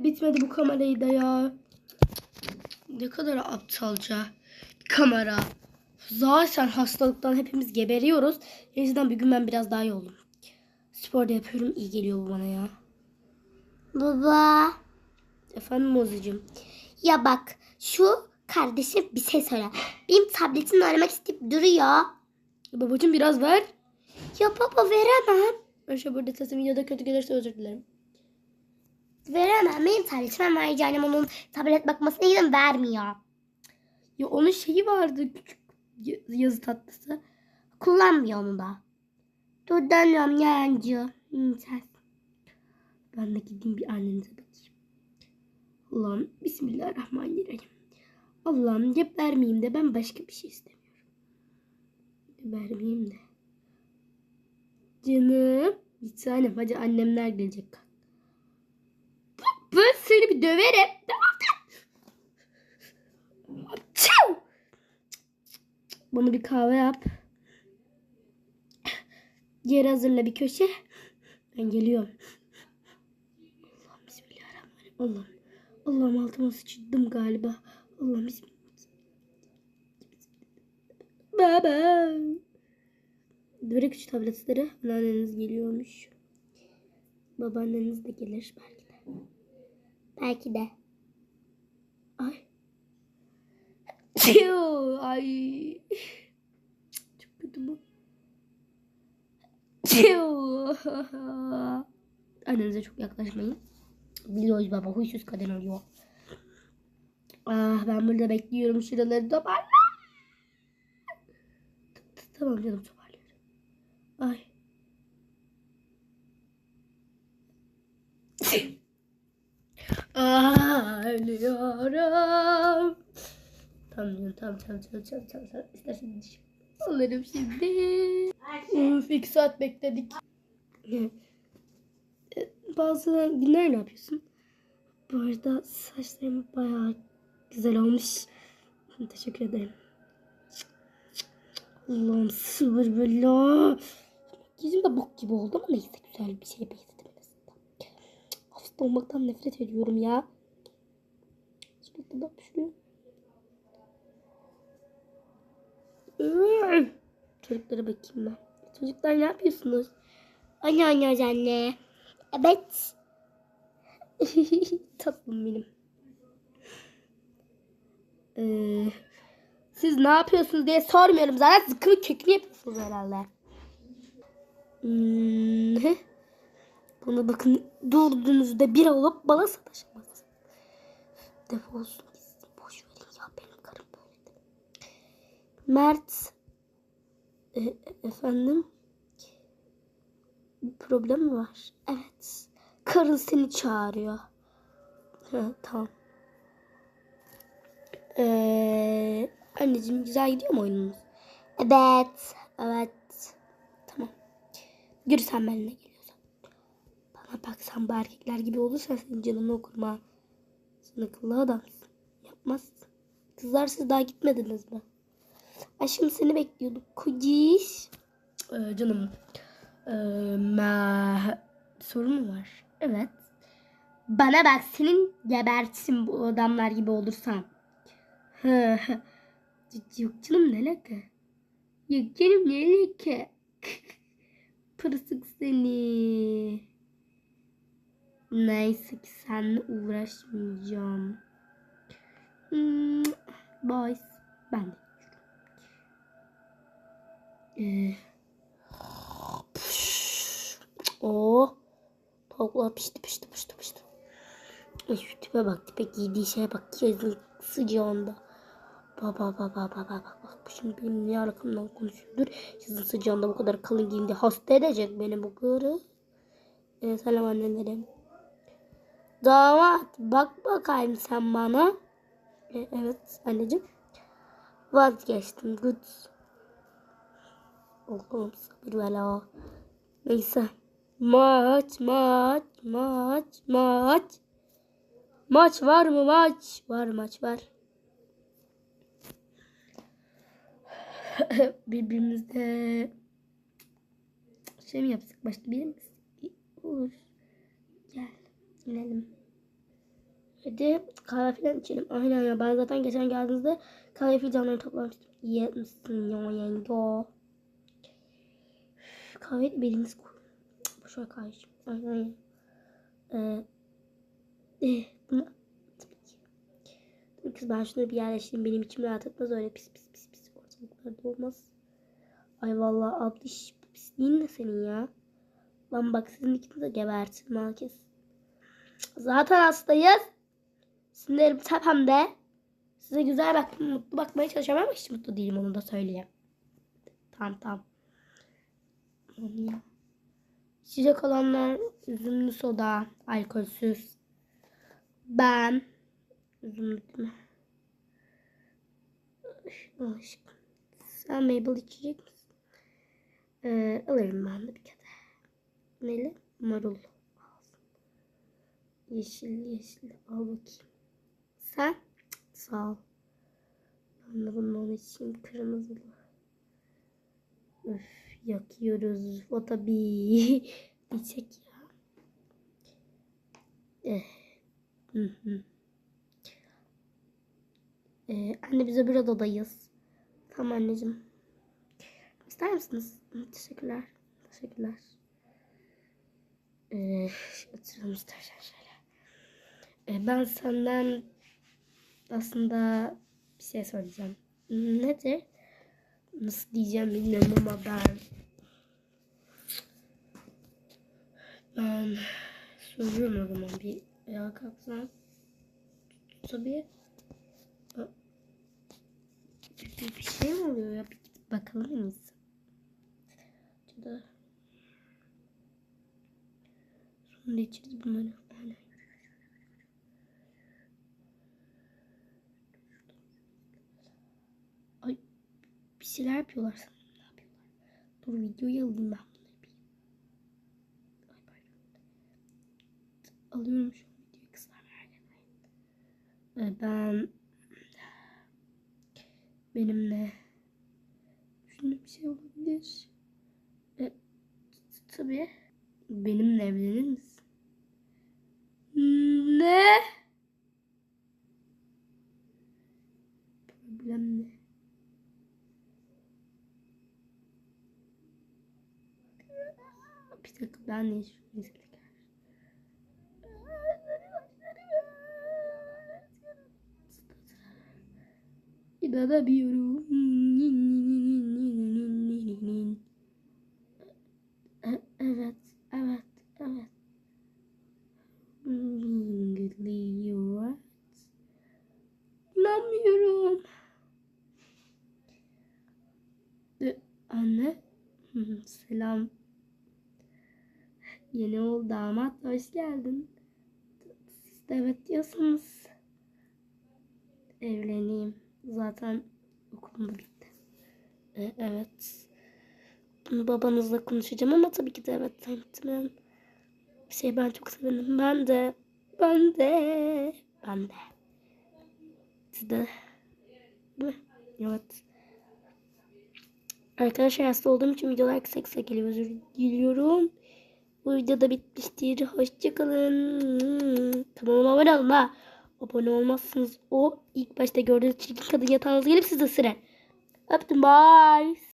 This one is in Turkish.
Bitmedi bu kamerayı da ya. Ne kadar aptalca kamera. Zaten hastalıktan hepimiz geberiyoruz. En azından bir gün ben biraz daha iyi oldum. Spor da yapıyorum. iyi geliyor bu bana ya. Baba. Efendim Mozucuğum. Ya bak şu kardeşim bir şey söyle. Benim tabletimi aramak isteyip duruyor. Babacığım biraz ver. Ya baba veremem. Şu burada sesim videoda kötü gelirse özür dilerim. Veremem. Benim tabletime ayrıca annem onun tablet bakmasına izin vermiyor. Ya onun şeyi vardı küçük yazı tatlısı. Kullanmıyor onu da. Dur dönüyorum yancı. İnsan. Ben de gideyim bir annenize bakayım. Allah'ım Bismillahirrahmanirrahim. Allah'ım gebermeyeyim de ben başka bir şey istemiyorum. Gebermeyeyim de. Canım. Bir tanem hadi annemler gelecek. Ben seni bir döverim. Bana bir kahve yap. Yer hazırla bir köşe. Ben geliyorum. Allah'ım bismillahirrahmanirrahim. Allah'ım. Allah'ım altıma sıçradım galiba. Allah'ım bismillah. Baba. Börek üç tabletleri. Anneanneniz geliyormuş. Babaanneniz de gelir belki de. Belki de. Ay. Ay. Çok kötü bu. Annenize çok yaklaşmayın. Biliyoruz baba huysuz kadın oluyor. Ah ben burada bekliyorum şuraları toparla. Tamam canım toparlıyorum. Ay. Ölüyorum. Tamam tamam tamam tamam tamam tamam tamam. İstersen. Alırım şimdi. Uf iki saat bekledik. Bazı günler ne yapıyorsun? Bu arada saçlarım bayağı güzel olmuş. Teşekkür ederim. Allah'ım sıvır böyle. Yüzüm de bok gibi oldu ama neyse güzel bir şeye benzedim en azından. Olmaktan nefret ediyorum ya. Hapşırıyor. Iıı. Çocuklara bakayım ben. Çocuklar ne yapıyorsunuz? Anne oynuyoruz anne. Evet. Tatlım benim. Ee, siz ne yapıyorsunuz diye sormuyorum. Zaten zıkkımın kökünü yapıyorsunuz herhalde. Hmm. Bunu bakın durduğunuzda bir olup bana sataşamaz. Defolsun gitsin. Boş verin ya benim karım böyle. Mert. E, efendim? Bir problem mi var? Evet. Karın seni çağırıyor. Ha, tamam. Ee, anneciğim güzel gidiyor mu oyununuz? Evet. Evet. Tamam. Yürü sen benimle geliyorsan. Bana bak sen bu erkekler gibi olursan senin canını okurum ha. Sen akıllı adamsın. Yapmazsın. Kızlar siz daha gitmediniz mi? Aşkım seni bekliyorduk. Kuciş. Ee, canım. Ee, ma- sorun mu var? Evet. Bana bak senin gebertin bu adamlar gibi olursan. Yok canım ne alaka? Yok canım ne alaka? Pırsık seni. Neyse ki seninle uğraşmayacağım. Hmm, Bye. Ben de. Ee, oh. Tavuklar pişti pişti pişti pişti. Ay şu tipe bak tipe giydiği şeye bak yazın sıcağında. Baba baba baba bak bak bu şimdi benim niye arkamdan konuşuyordur. Yazın sıcağında bu kadar kalın giyindi hasta edecek beni bu karı. Ee, selam annelerim. Damat bak bakayım sen bana. Ee, evet anneciğim. Vazgeçtim good. Allah'ım sabır vela. Neyse. Maç, maç, maç, maç. Maç var mı maç? Var maç var. Birbirimizde şey mi yapsak başta bir mi? Olur. İnelim. Hadi kahve falan içelim. Aynen ya ben zaten geçen geldiğinizde kahve fidanları toplamıştım. İyi etmişsin ya yenge. Kahve de beliniz koy. Boşver kahve içeyim. Aynen ya. Ee, eh, bunu kız ben şunu bir yerleştireyim. Benim içim rahat etmez öyle pis pis pis pis ortalıklarda olmaz. Ay vallahi ablış bu pisliğin ne senin ya? Lan bak sizin ikinizi de gebertirim herkes. Zaten hastayız. Sinirlerim tepemde. Size güzel bak, mutlu bakmaya çalışıyorum ama hiç mutlu değilim onu da söyleyeyim. Tamam tamam. İçecek olanlar üzümlü soda, alkolsüz. Ben üzümlü değil Aşkım. Sen Mabel içecek misin? Ee, alırım ben de bir kere. Neli? Marul. Yeşil yeşil al bakayım. Sen? Sağ ol. Ben de bunun için kırmızılı. Üf yakıyoruz. O tabii. Diyecek ya. Eh. Hı hı. Ee, anne biz öbür odadayız. Tamam anneciğim. İster misiniz? Teşekkürler. Teşekkürler. Ee, oturalım istersen ben senden aslında bir şey soracağım. Nedir? Nasıl diyeceğim bilmiyorum ama ben ben soruyorum o zaman bir ayağa kalksam tabii bir, bir şey mi oluyor ya bir bakalım en iyisi. Ya da sonra içeriz bunları. Aynen. Ay bir şeyler yapıyorlar sanırım. Ne yapıyorlar? Dur videoyu alayım ben bunları bir. Ay. Alıyorum şu videoyu kızlar merak etmeyin. Ee, ben benimle düşündüğüm bir şey olabilir. E, tabii. Benimle evlenir misin? Ne? Problem ne? Bir dakika ben de hiç İnanamıyorum. Evet, evet, evet. İnanmıyorum. Anne. Selam. Yeni oğul damat hoş geldin. Evet diyorsunuz. Evleneyim. Zaten okulum da bitti. E, evet. Babanızla konuşacağım ama tabii ki de evet. Tamam. Bir şey ben çok sevindim. Ben de. Ben de. Ben de. Siz de. Evet. Arkadaşlar hasta olduğum için videolar kısa kısa geliyor. Özür diliyorum. Bu video da bitmiştir. Hoşçakalın. Kanalıma abone olun ha. Abone olmazsınız. O ilk başta gördüğünüz çirkin kadın yatağınıza gelip sizi ısırır. Öptüm. Bye.